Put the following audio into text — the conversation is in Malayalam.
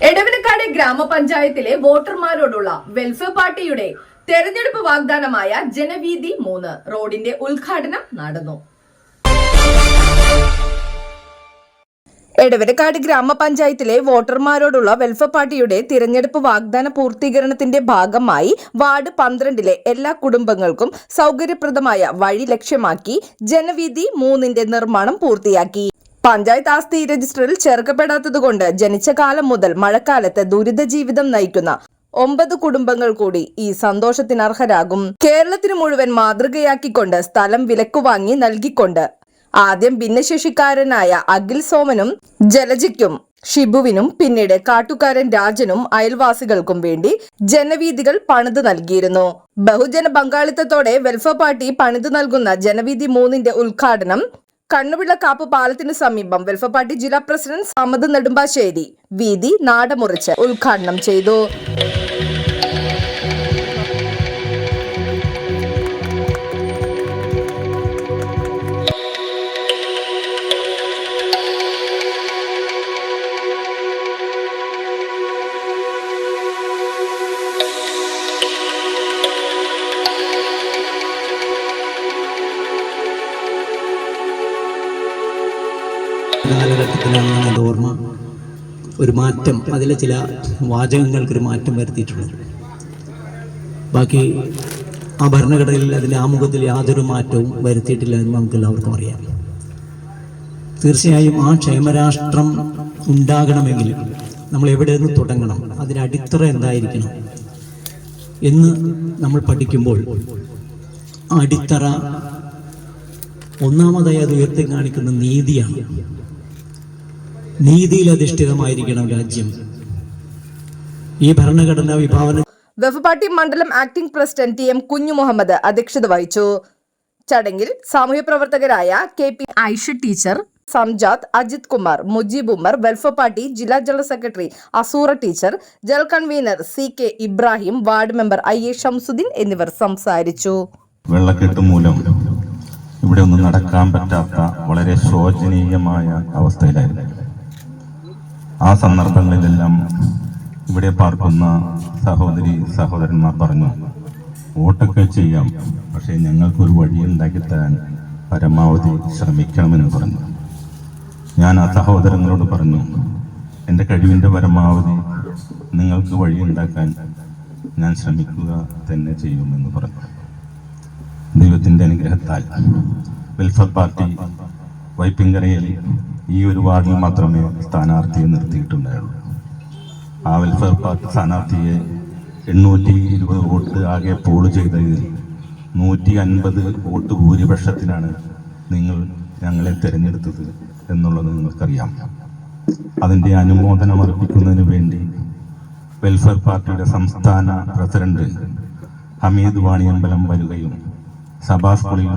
എടവനക്കാട് ഗ്രാമപഞ്ചായത്തിലെ വോട്ടർമാരോടുള്ള വെൽഫെയർ പാർട്ടിയുടെ തെരഞ്ഞെടുപ്പ് വാഗ്ദാനമായ ജനവീതി മൂന്ന് റോഡിന്റെ ഉദ്ഘാടനം നടന്നു. എടവരക്കാട് ഗ്രാമപഞ്ചായത്തിലെ വോട്ടർമാരോടുള്ള വെൽഫെയർ പാർട്ടിയുടെ തിരഞ്ഞെടുപ്പ് വാഗ്ദാന പൂർത്തീകരണത്തിന്റെ ഭാഗമായി വാർഡ് പന്ത്രണ്ടിലെ എല്ലാ കുടുംബങ്ങൾക്കും സൗകര്യപ്രദമായ വഴി ലക്ഷ്യമാക്കി ജനവീതി മൂന്നിന്റെ നിർമ്മാണം പൂർത്തിയാക്കി. പഞ്ചായത്ത് ആസ്തി രജിസ്റ്ററിൽ ചേർക്കപ്പെടാത്തതുകൊണ്ട് ജനിച്ച കാലം മുതൽ മഴക്കാലത്ത് ദുരിത ജീവിതം നയിക്കുന്ന ഒമ്പത് കുടുംബങ്ങൾ കൂടി ഈ സന്തോഷത്തിന് അർഹരാകും. കേരളത്തിന് മുഴുവൻ മാതൃകയാക്കിക്കൊണ്ട് സ്ഥലം വിലക്കു വാങ്ങി നൽകിക്കൊണ്ട് ആദ്യം ഭിന്നശേഷിക്കാരനായ അഖിൽ സോമനും ജലജിക്കും ഷിബുവിനും പിന്നീട് കാട്ടുകാരൻ രാജനും അയൽവാസികൾക്കും വേണ്ടി ജനവീതികൾ പണിത് നൽകിയിരുന്നു. ബഹുജന പങ്കാളിത്തത്തോടെ വെൽഫെയർ പാർട്ടി പണിത് നൽകുന്ന ജനവീതി മൂന്നിന്റെ ഉദ്ഘാടനം കണ്ണുവിളക്കാപ്പ് പാലത്തിന് സമീപം വെൽഫെയർ പാർട്ടി ജില്ലാ പ്രസിഡന്റ് സമദ് നെടുമ്പാശ്ശേരി വീതി നാടമുറിച്ച് ഉദ്ഘാടനം ചെയ്തു. കാലഘട്ടത്തിലാണ് എന്റെ ഓർമ്മ ഒരു മാറ്റം അതിലെ ചില വാചകങ്ങൾക്കൊരു മാറ്റം വരുത്തിയിട്ടുണ്ട് ബാക്കി ആ ഭരണഘടനയിൽ അതിന്റെ ആമുഖത്തിൽ യാതൊരു മാറ്റവും വരുത്തിയിട്ടില്ല എന്ന് നമുക്ക് എല്ലാവർക്കും അറിയാം. തീർച്ചയായും ആ ക്ഷേമരാഷ്ട്രം ഉണ്ടാകണമെങ്കിൽ നമ്മൾ എവിടെ നിന്ന് തുടങ്ങണം അതിന്റെ അടിത്തറ എന്തായിരിക്കണം എന്ന് നമ്മൾ പഠിക്കുമ്പോൾ അടിത്തറ ഒന്നാമതായി അത് ഉയർത്തി കാണിക്കുന്ന നീതിയാണ്. നീതിയിൽ അധിഷ്ഠിതമായിരിക്കണം രാജ്യം. ഈ ഭരണഘടനാ വിഭാവന വെഫ് പാർട്ടി മണ്ഡലം acting president T M Kunju Muhammad അധ്യക്ഷത വഹിച്ചു. ചടങ്ങിൽ സാമൂഹ്യ പ്രവർത്തകരായ K P Aisha teacher Samjad Ajith Kumar Mujeeb Umar welfare party ജില്ലാ general secretary Azoora teacher Jal convener C K Ibrahim ward member I A Shamsuddin എന്നിവർ സംസാരിച്ചു. വെള്ളക്കെട്ട് മൂലം ഇവിടെ ഒന്നും നടക്കാൻ പറ്റാത്ത വളരെ ശോചനീയമായ അവസ്ഥയിലായിരുന്നു. ആ സന്ദർഭങ്ങളിലെല്ലാം ഇവിടെ പാർക്കുന്ന സഹോദരി സഹോദരന്മാർ പറഞ്ഞു വോട്ടൊക്കെ ചെയ്യാം പക്ഷേ ഞങ്ങൾക്കൊരു വഴി ഉണ്ടാക്കി തരാൻ പരമാവധി ശ്രമിക്കണമെന്ന് പറഞ്ഞു. ഞാൻ ആ സഹോദരങ്ങളോട് പറഞ്ഞു എന്റെ കഴിവിന്റെ പരമാവധി നിങ്ങൾക്ക് വഴി ഉണ്ടാക്കാൻ ഞാൻ ശ്രമിക്കുക തന്നെ ചെയ്യുമെന്ന് പറഞ്ഞു. ദൈവത്തിന്റെ അനുഗ്രഹത്താൽ വെൽഫെയർ പാർട്ടി വൈപ്പിങ്കരയിൽ ഈ ഒരു വാർഡിൽ മാത്രമേ സ്ഥാനാർത്ഥിയെ നിർത്തിയിട്ടുണ്ടായുള്ളൂ. ആ വെൽഫെയർ പാർട്ടി സ്ഥാനാർത്ഥിയെ എണ്ണൂറ്റി ഇരുപത് വോട്ട് ആകെ പോൾ ചെയ്തതിൽ നൂറ്റി അൻപത് വോട്ട് ഭൂരിപക്ഷത്തിനാണ് നിങ്ങൾ ഞങ്ങളെ തിരഞ്ഞെടുത്തത് എന്നുള്ളത് നിങ്ങൾക്കറിയാം. അതിന്റെ അനുമോദനം അർപ്പിക്കുന്നതിന് വേണ്ടി വെൽഫെയർ പാർട്ടിയുടെ സംസ്ഥാന പ്രസിഡന്റ് ഹമീദ് വാണിയമ്പലം വരികയും സഭാ സ്കൂളിൽ